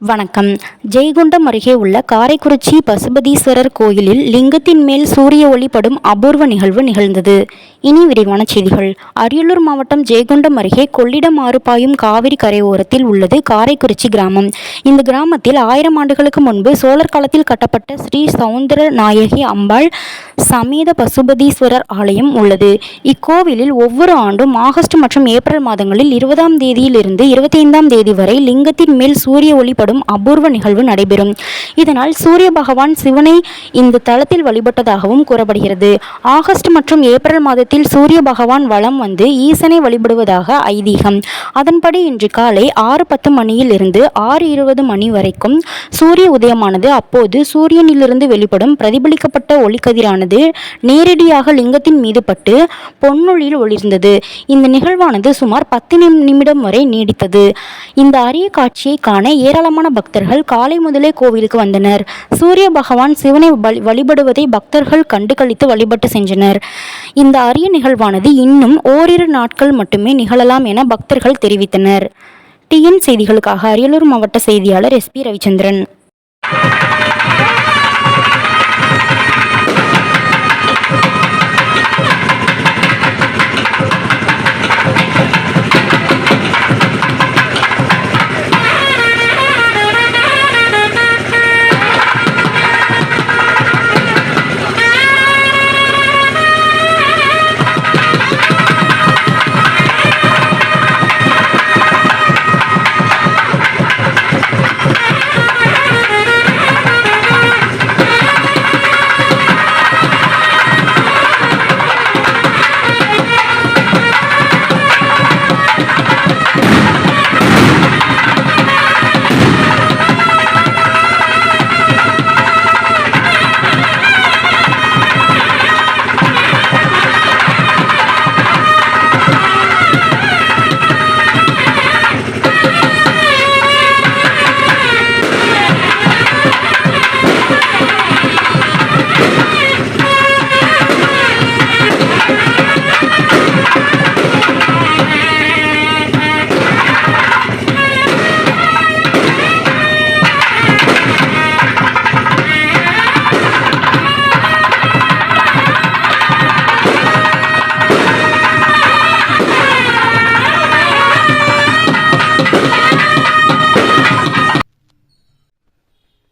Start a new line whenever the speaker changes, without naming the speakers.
வணக்கம். ஜெயங்கொண்டம் அருகே உள்ள காரைக்குறிச்சி பசுபதீஸ்வரர் கோயிலில் லிங்கத்தின் மேல் சூரிய ஒளிப்படும் அபூர்வ நிகழ்வு நிகழ்ந்தது. இனி விரிவான செய்திகள். அரியலூர் மாவட்டம் ஜெயங்கொண்டம் அருகே கொள்ளிடம் ஆறுபாயும் காவிரி கரையோரத்தில் உள்ளது காரைக்குறிச்சி கிராமம். இந்த கிராமத்தில் ஆயிரம் ஆண்டுகளுக்கு முன்பு சோழர் காலத்தில் கட்டப்பட்ட ஸ்ரீ சவுந்தர நாயகி அம்பாள் சமேத பசுபதீஸ்வரர் ஆலயம் உள்ளது. இக்கோவிலில் ஒவ்வொரு ஆண்டும் ஆகஸ்ட் மற்றும் ஏப்ரல் மாதங்களில் இருபதாம் தேதியிலிருந்து இருபத்தைந்தாம் தேதி வரை லிங்கத்தின் மேல் சூரிய ஒளிப்படும் அபூர்வ நிகழ்வு நடைபெறும். இதனால் சூரிய பகவான் சிவனை இந்த தளத்தில் வழிபட்டதாகவும் கூறப்படுகிறது. ஆகஸ்ட் மற்றும் ஏப்ரல் மாதத்தில் சூரிய பகவான் வளம் வந்து ஈசனை வழிபடுவதாக ஐதீகம். அதன்படி இன்று காலை ஆறு பத்து மணியில் இருந்து ஆறு இருபது மணி வரைக்கும் சூரிய உதயமானது அப்போது சூரியனிலிருந்து வெளிப்படும் பிரதிபலிக்கப்பட்ட ஒளிக்கதிரானது நேரடியாக லிங்கத்தின் மீது பட்டு பொன்னொழியில் ஒளிர்ந்தது. இந்த நிகழ்வானது சுமார் பத்து நிமிடம் வரை நீடித்தது. இந்த அரிய காட்சியை காண ஏராளமான பக்தர்கள் காலை முதலே கோவிலுக்கு வந்தனர். சூரிய பகவான் சிவனை வழி- வழிபடுவதை பக்தர்கள் கண்டு கழித்து வழிபட்டு சென்றனர். இந்த அரிய நிகழ்வானது இன்னும் ஓரிரு நாட்கள் மட்டுமே நிகழலாம் என பக்தர்கள் தெரிவித்தனர். டிஎன் செய்திகளுக்காக அரியலூர் மாவட்ட செய்தியாளர் எஸ்பி ரவிச்சந்திரன்.